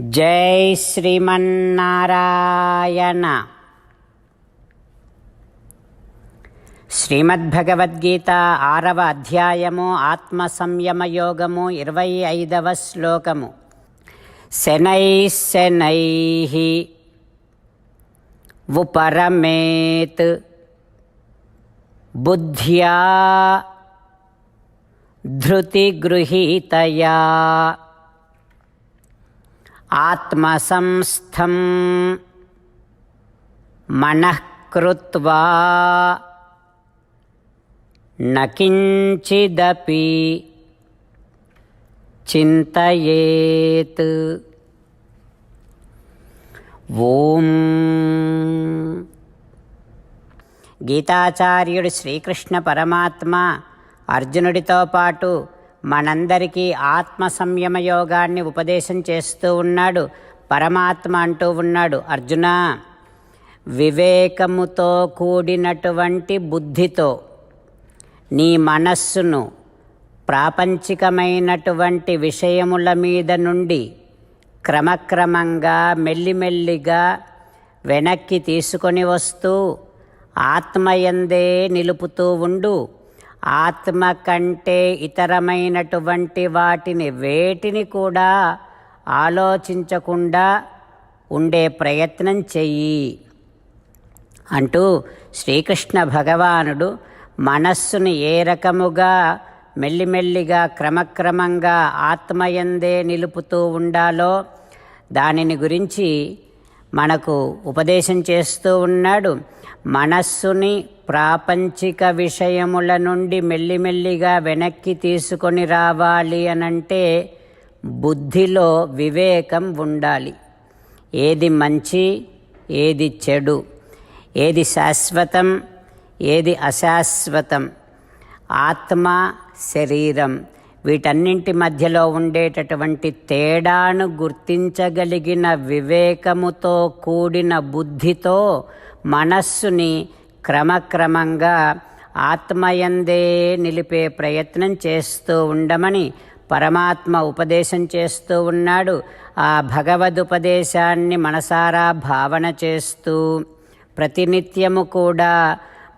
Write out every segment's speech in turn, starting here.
జై శ్రీమన్నారాయణ. శ్రీమద్భగవద్గీత ఆరవ అధ్యాయము ఆత్మ సంయమ యోగము ఇరవై ఐదవ శ్లోకము. శనై శనై ఉపరమేత్ బుద్ధ్యా ధృతిగృహీతయా ఆత్మసంస్థం మనః కృత్వా నకించిదపి చింతయేత్. ఓం. గీతాచార్యుడు శ్రీకృష్ణ పరమాత్మ అర్జునుడితో పాటు మనందరికీ ఆత్మ సంయమ యోగాన్ని ఉపదేశం చేస్తూ ఉన్నాడు. పరమాత్మ అంటూ ఉన్నాడు. అర్జున వివేకముతో కూడినటువంటి బుద్ధితో నీ మనస్సును ప్రాపంచికమైనటువంటి విషయముల మీద నుండి క్రమక్రమంగా మెల్లిమెల్లిగా వెనక్కి తీసుకొని వస్తూ ఆత్మయందే నిలుపుతూ ఉండు. ఆత్మ కంటే ఇతరమైనటువంటి వాటిని వేటిని కూడా ఆలోచించకుండా ఉండే ప్రయత్నం చెయ్యి. అంటూ శ్రీకృష్ణ భగవానుడు మనస్సును ఏ రకముగా మెల్లిమెల్లిగా క్రమక్రమంగా ఆత్మయందే నిలుపుతూ ఉండాలో దానిని గురించి మనకు ఉపదేశం చేస్తూ ఉన్నాడు. మనస్సుని ప్రాపంచిక విషయముల నుండి మెల్లిమెల్లిగా వెనక్కి తీసుకొని రావాలి అనంటే బుద్ధిలో వివేకం ఉండాలి. ఏది మంచి ఏది చెడు ఏది శాశ్వతం ఏది అశాశ్వతం. ఆత్మ శరీరం. వీటన్నింటి మధ్యలో ఉండేటటువంటి తేడాను గుర్తించగలిగిన వివేకముతో కూడిన బుద్ధితో మనస్సుని క్రమక్రమంగా ఆత్మయందే నిలిపే ప్రయత్నం చేస్తూ ఉండమని పరమాత్మ ఉపదేశం చేస్తూ ఉన్నాడు. ఆ భగవదుపదేశాన్ని మనసారా భావన చేస్తూ ప్రతినిత్యము కూడా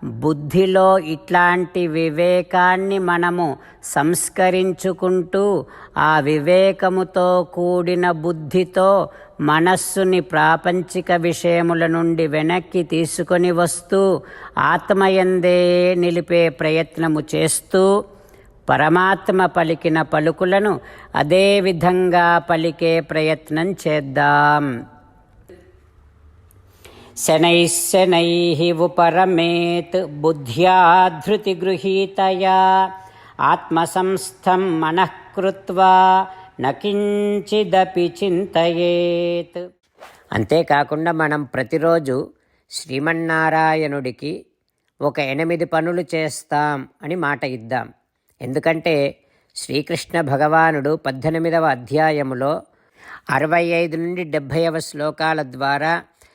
బుద్ధిలో ఇట్లాంటి వివేకాన్ని మనము సంస్కరించుకుంటూ ఆ వివేకముతో కూడిన బుద్ధితో మనస్సుని ప్రాపంచిక విషయముల నుండి వెనక్కి తీసుకొని వస్తూ ఆత్మయందే నిలిపే ప్రయత్నము చేస్తూ పరమాత్మ పలికిన పలుకులను అదే విధంగా పలికే ప్రయత్నం చేద్దాం. శనైः శనైः ఉపరమేత్ బుద్ధ్యా ధృతిగృహీతయా ఆత్మసంస్థం మనః నకించిదపి చింతయేత్. అంతేకాకుండా మనం ప్రతిరోజు శ్రీమన్నారాయణుడికి ఒక ఎనిమిది పనులు చేస్తాం అని మాట ఇద్దాం. ఎందుకంటే శ్రీకృష్ణ భగవానుడు పద్దెనిమిదవ అధ్యాయములో అరవై ఐదు నుండి డెబ్భైవ శ్లోకాల ద్వారా